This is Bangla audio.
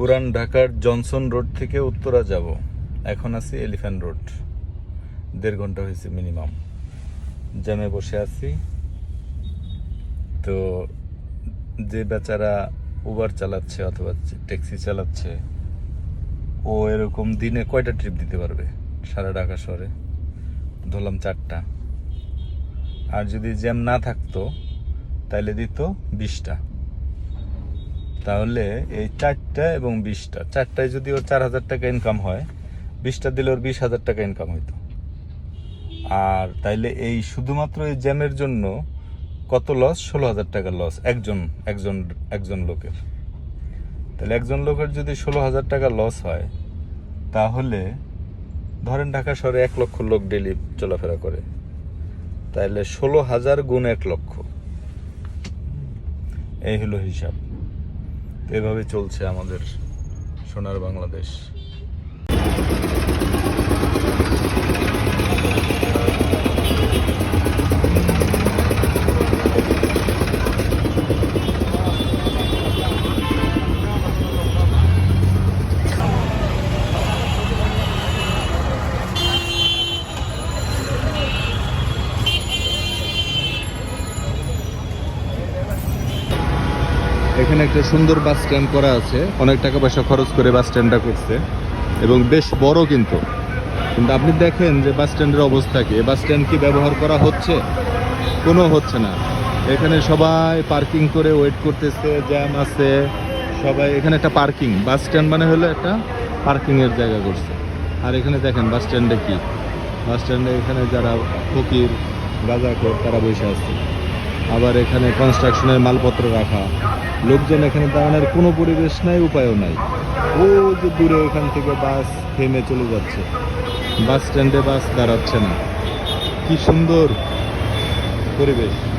পুরান ঢাকার জনসন রোড থেকে উত্তরা যাব। এখন আছি এলিফ্যান্ট রোড। দেড় ঘণ্টা হয়েছে মিনিমাম। জ্যামে বসে আছি। তো যে বেচারা উবার চালাচ্ছে অথবা ট্যাক্সি চালাচ্ছে, ও এরকম দিনে কয়টা ট্রিপ দিতে পারবে? সারা ঢাকা শহরে। ধরলাম চারটা। আর যদি জ্যাম না থাকতো তাহলে দিত বিশটা। তাহলে এই চারটা এবং বিশটা, চারটায় যদি ওর চার হাজার টাকা ইনকাম হয়, বিশটা দিলে ওর বিশ হাজার টাকা ইনকাম হইতো। আর তাইলে এই শুধুমাত্র এই জ্যামের জন্য কত লস ষোলো হাজার টাকা লস একজন একজন একজন লোকের। তাহলে একজন লোকের যদি ষোলো হাজার টাকা লস হয়, তাহলে ধরেন ঢাকা শহরে এক লক্ষ লোক ডেলি চলাফেরা করে। তাহলে ষোলো হাজার গুণ এক লক্ষ। এই হলো হিসাব। এভাবে চলছে আমাদের সোনার বাংলাদেশ। এখানে একটা সুন্দর বাস স্ট্যান্ড করা আছে। অনেক টাকা পয়সা খরচ করে বাস স্ট্যান্ডটা করছে। এবং বেশ বড় কিন্তু। কিন্তু আপনি দেখেন যে বাস স্ট্যান্ডের অবস্থা কি? বাস স্ট্যান্ড কি ব্যবহার করা হচ্ছে? কোনো হচ্ছে না। এখানে সবাই পার্কিং করে ওয়েট করতেছে, জ্যাম আছে। সবাই এখানে একটা পার্কিং। বাস স্ট্যান্ড মানে হলো একটা পার্কিং এর জায়গা করছে। আর এখানে দেখেন বাস স্ট্যান্ডে কি? বাস স্ট্যান্ডে এখানে যারা ফকির গাজাখোর তারা বসে আছে। আবার এখানে কনস্ট্রাকশনের মালপত্র রাখা। লোকজন এখানে দাঁড়ানোর কোনো পরিবেশ নাই, উপায়ও নাই। ও যে দূরে ওখান থেকে বাস থেমে চলে যাচ্ছে। বাস স্ট্যান্ডে বাস দাঁড়াচ্ছে না। কি সুন্দর পরিবেশ।